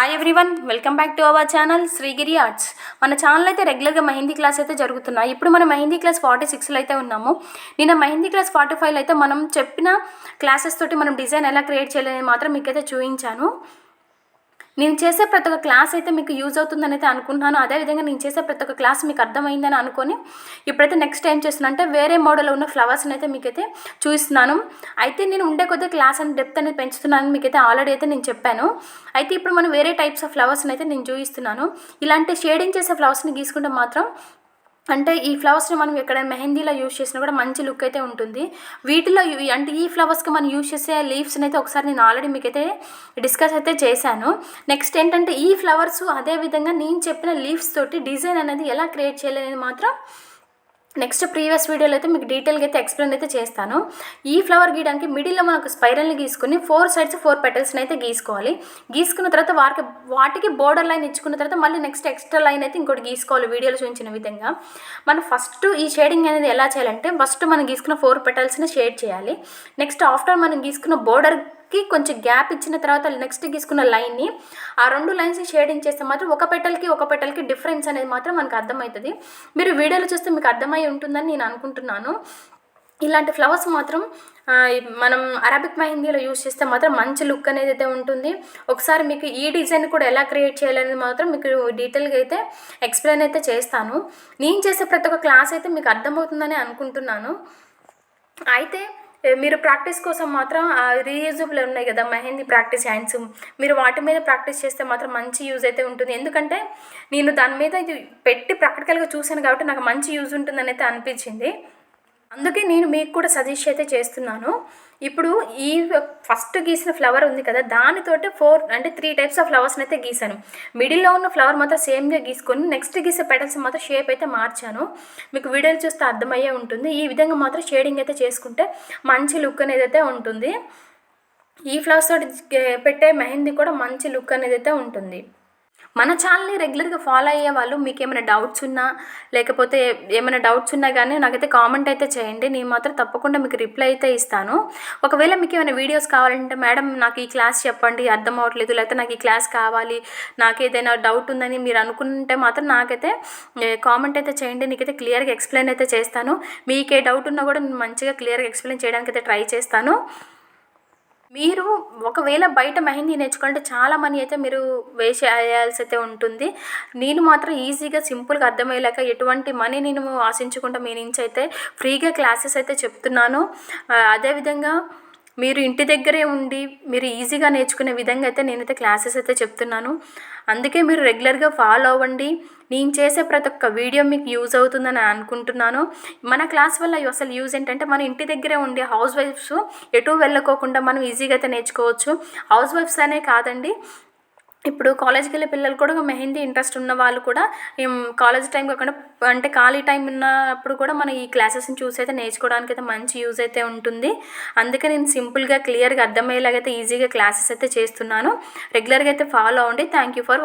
Hi everyone welcome back to our channel Srigiri arts మన channel అయితే రెగ్యులర్గా mehndi class అయితే జరుగుతున్నాయి. ఇప్పుడు మనం మెహందీ క్లాస్ ఫార్టీ సిక్స్లో అయితే ఉన్నాము. నిన్న మెహందీ క్లాస్ ఫార్టీ ఫైవ్లో అయితే మనం చెప్పిన క్లాసెస్ తోటి మనం డిజైన్ ఎలా క్రియేట్ చేయాలని మాత్రం మీకైతే చూపించాను. నేను చేసే ప్రతి ఒక్క క్లాస్ అయితే మీకు యూజ్ అవుతుందని అయితే అనుకుంటున్నాను. అదేవిధంగా నేను చేసే ప్రతి ఒక్క క్లాస్ మీకు అర్థమైందని అనుకొని ఇప్పుడైతే నెక్స్ట్ ఏం చేస్తున్నాను అంటే వేరే మోడల్ ఉన్న ఫ్లవర్స్ని అయితే మీకైతే చూపిస్తున్నాను అయితే నేను ఉండే కొద్ది క్లాస్ అని డెప్త్ అనేది పెంచుతున్నాను మీకైతే ఆల్రెడీ అయితే నేను చెప్పాను. అయితే ఇప్పుడు మనం వేరే టైప్స్ ఆఫ్ ఫ్లవర్స్ని అయితే నేను చూపిస్తున్నాను ఇలాంటి షేడింగ్ చేసే ఫ్లవర్స్ని గీసుకుంటే మాత్రం అంటే ఈ ఫ్లవర్స్ని మనం ఎక్కడైనా మెహందీలో యూస్ చేసినా కూడా మంచి లుక్ అయితే ఉంటుంది. వీటిలో అంటే ఈ ఫ్లవర్స్కి మనం యూస్ చేసే లీవ్స్ని అయితే ఒకసారి నేను ఆల్రెడీ మీకైతే డిస్కస్ అయితే చేశాను. నెక్స్ట్ ఏంటంటే ఈ ఫ్లవర్స్ అదే విధంగా నేను చెప్పిన లీవ్స్ తోటి డిజైన్ అనేది ఎలా క్రియేట్ చేయాలనేది మాత్రం నెక్స్ట్ ప్రీవియస్ వీడియోలో అయితే మీకు డీటెయిల్గా అయితే ఎక్స్ప్లెయిన్ అయితే చేస్తాను. ఈ ఫ్లవర్ గీయడానికి మిడిల్లో మనకు స్పైరల్ని గీసుకుని ఫోర్ సైడ్స్ ఫోర్ పెటల్స్ని అయితే గీసుకోవాలి. గీసుకున్న తర్వాత వాటికి వాటికి బోర్డర్ లైన్ ఇచ్చుకున్న తర్వాత మళ్ళీ నెక్స్ట్ ఎక్స్ట్రా లైన్ అయితే ఇంకోటి గీసుకోవాలి వీడియోలో చూపించిన విధంగా. మనం ఫస్ట్ ఈ షేడింగ్ అనేది ఎలా చేయాలంటే ఫస్ట్ మనం గీసుకున్న ఫోర్ పెటల్స్ని షేడ్ చేయాలి. నెక్స్ట్ ఆఫ్టర్ మనం గీసుకున్న బోర్డర్ కి కొంచెం గ్యాప్ ఇచ్చిన తర్వాత నెక్స్ట్ గీసుకున్న లైన్ని ఆ రెండు లైన్స్ షేడింగ్ చేస్తే మాత్రం ఒక పెటల్కి ఒక పెటల్కి డిఫరెన్స్ అనేది మాత్రం మనకు అర్థమవుతుంది. మీరు వీడియోలో చూస్తే మీకు అర్థమై ఉంటుందని నేను అనుకుంటున్నాను. ఇలాంటి ఫ్లవర్స్ మాత్రం మనం అరబిక్ మెహందీలో యూస్ చేస్తే మాత్రం మంచి లుక్ అనేది అయితే ఉంటుంది. ఒకసారి మీకు ఈ డిజైన్ కూడా ఎలా క్రియేట్ చేయాలనేది మాత్రం మీకు డీటెయిల్గా అయితే ఎక్స్ప్లెయిన్ అయితే చేస్తాను. నేను చేసే ప్రతి ఒక్క క్లాస్ అయితే మీకు అర్థమవుతుందని అనుకుంటున్నాను. అయితే మీరు ప్రాక్టీస్ కోసం మాత్రం రీయూజబుల్ ఉన్నాయి కదా మెహందీ ప్రాక్టీస్ హ్యాండ్స్. మీరు వాటి మీద ప్రాక్టీస్ చేస్తే మాత్రం మంచి యూజ్ అయితే ఉంటుంది. ఎందుకంటే నేను దాని మీద ఇది పెట్టి ప్రాక్టికల్గా చూశాను కాబట్టి నాకు మంచి యూజ్ ఉంటుందని అయితే అనిపించింది. అందుకే నేను మీకు కూడా సజెస్ట్ అయితే చేస్తున్నాను. ఇప్పుడు ఈ ఫస్ట్ గీసిన ఫ్లవర్ ఉంది కదా దానితోటే ఫోర్ అంటే త్రీ టైప్స్ ఆఫ్ ఫ్లవర్స్ని అయితే గీసాను మిడిల్లో ఉన్న ఫ్లవర్ మాత్రం సేమ్గా గీసుకొని నెక్స్ట్ గీసే పెటల్స్ మాత్రం షేప్ అయితే మార్చాను. మీకు వీడియోలు చూస్తే అర్థమయ్యే ఉంటుంది. ఈ విధంగా మాత్రం షేడింగ్ అయితే చేసుకుంటే మంచి లుక్ అనేది అయితే ఉంటుంది. ఈ ఫ్లవర్స్ తోటి పెట్టే మెహందీ కూడా మంచి లుక్ అనేది అయితే ఉంటుంది. మన ఛానల్ని రెగ్యులర్గా ఫాలో అయ్యే వాళ్ళు మీకు ఏమైనా డౌట్స్ ఉన్నా లేకపోతే ఏమైనా డౌట్స్ ఉన్నా కానీ నాకైతే కామెంట్ అయితే చేయండి. నేను మాత్రం తప్పకుండా మీకు రిప్లై అయితే ఇస్తాను. ఒకవేళ మీకు ఏమైనా వీడియోస్ కావాలంటే మేడం నాకు ఈ క్లాస్ చెప్పండి అర్థం అవ్వట్లేదు లేకపోతే నాకు ఈ క్లాస్ కావాలి నాకు ఏదైనా డౌట్ ఉందని మీరు అనుకుంటే మాత్రం నాకైతే కామెంట్ అయితే చేయండి. నీకైతే క్లియర్గా ఎక్స్ప్లెయిన్ అయితే చేస్తాను. మీకే డౌట్ ఉన్నా కూడా నేను మంచిగా క్లియర్గా ఎక్స్ప్లెయిన్ చేయడానికి అయితే ట్రై చేస్తాను. మీరు ఒకవేళ బయట మెహందీ నేర్చుకుంటే చాలా మనీ అయితే మీరు వేసేయాల్సి అయితే ఉంటుంది. నేను మాత్రం ఈజీగా సింపుల్గా అర్థమయ్యేలాక ఎటువంటి మనీ నేను ఆశించకుండా మీ నుంచి అయితే ఫ్రీగా క్లాసెస్ అయితే చెప్తున్నాను. అదేవిధంగా మీరు ఇంటి దగ్గరే ఉండి మీరు ఈజీగా నేర్చుకునే విధంగా అయితే నేనైతే క్లాసెస్ అయితే చెప్తున్నాను. అందుకే మీరు రెగ్యులర్గా ఫాలో అవ్వండి. నేను చేసే ప్రతి ఒక్క వీడియో మీకు యూజ్ అవుతుందని అనుకుంటున్నాను. మన క్లాస్ వల్ల అసలు యూజ్ ఏంటంటే మన ఇంటి దగ్గరే ఉండే హౌస్ వైఫ్స్ ఎటు వెళ్ళకోకుండా మనం ఈజీగా అయితే నేర్చుకోవచ్చు. హౌస్ వైఫ్స్ అనే కాదండి ఇప్పుడు కాలేజ్కి వెళ్ళే పిల్లలు కూడా మెహందీ ఇంట్రెస్ట్ ఉన్న వాళ్ళు కూడా కాలేజ్ టైం కాకుండా అంటే ఖాళీ టైం ఉన్నప్పుడు కూడా మనం ఈ క్లాసెస్ని చూసి అయితే నేర్చుకోవడానికి అయితే మంచి యూజ్ అయితే ఉంటుంది. అందుకే నేను సింపుల్గా క్లియర్గా అర్థమయ్యేలాగైతే ఈజీగా క్లాసెస్ అయితే చేస్తున్నాను. రెగ్యులర్గా అయితే ఫాలో అవ్వండి. Thank you for